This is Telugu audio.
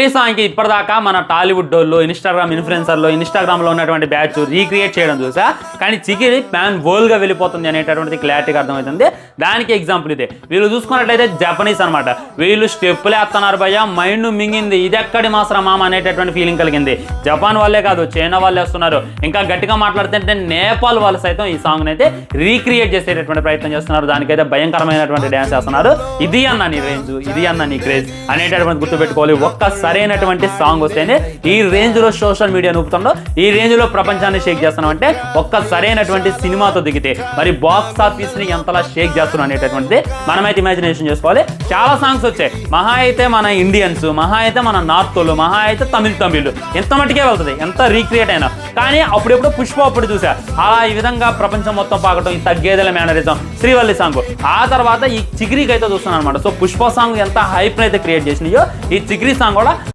ఈ సాంగ్కి ఇప్పటిదాకా మన టాలీవుడ్ వాళ్ళు ఇన్స్టాగ్రామ్ ఇన్ఫ్లుయెన్సర్లో ఇన్స్టాగ్రామ్లో ఉన్నటువంటి బ్యాచ్ రీక్రియేట్ చేయడం చూసా. కానీ చికిరి ప్యాన్గా వెళ్ళిపోతుంది అనేటటువంటిది క్లారిటీగా అర్థమవుతుంది. దానికి ఎగ్జాంపుల్ ఇదే. వీళ్ళు చూసుకున్నట్లయితే జపనీస్ అనమాట వీళ్ళు స్టెప్పులు వేస్తున్నారు భయ మైండ్ మింగింది ఇది ఎక్కడి మాసరా మామ అనేటటువంటి ఫీలింగ్ కలిగింది. జపాన్ వాళ్ళే కాదు చైనా వాళ్ళే వస్తున్నారు. ఇంకా గట్టిగా మాట్లాడుతుంటే నేపాల్ వాళ్ళు సైతం ఈ సాంగ్ అయితే రీక్రియేట్ చేసేటటువంటి ప్రయత్నం చేస్తున్నారు. దానికైతే భయంకరమైనటువంటి డ్యాన్స్ చేస్తున్నారు. ఇది అన్న నీ రేంజ్ ఇది అన్న నీ క్రేజ్ అనేటటువంటి గుర్తుపెట్టుకోవాలి. ఒక్క సరైనటువంటి సాంగ్ వస్తేనే ఈ రేంజ్లో సోషల్ మీడియా నూపుతుండో ఈ రేంజ్లో ప్రపంచాన్ని షేక్ చేస్తున్నాం అంటే ఒక్క సరైనటువంటి సినిమాతో దిగితే మరి బాక్స్ ఆఫీస్ని ఎంతలా షేక్ చేస్తున్నాం అనేటటువంటిది మనమైతే ఇమాజినేషన్ చేసుకోవాలి. చాలా సాంగ్స్ వచ్చాయి. మహా అయితే మన ఇండియన్స్ మహా అయితే మన నార్త్ వాళ్ళు మహా అయితే తమిళ్ తమిళ్ ఎంత మట్టుకే వెళ్తుంది? ఎంత రీక్రియేట్ అయినా. కానీ అప్పుడెప్పుడు పుష్ప అప్పుడు చూసా. అలా ఈ విధంగా ప్రపంచం మొత్తం పాకటం ఈ తగ్గేదల మేనరిజం శ్రీవల్లి సాంగ్ ఆ తర్వాత ఈ చిగిరికి అయితే చూస్తున్నాను అనమాట సో పుష్ప సాంగ్ ఎంత హైప్ అయితే క్రియేట్ చేసినాయో ఈ చిగిరి సాంగ్ కూడా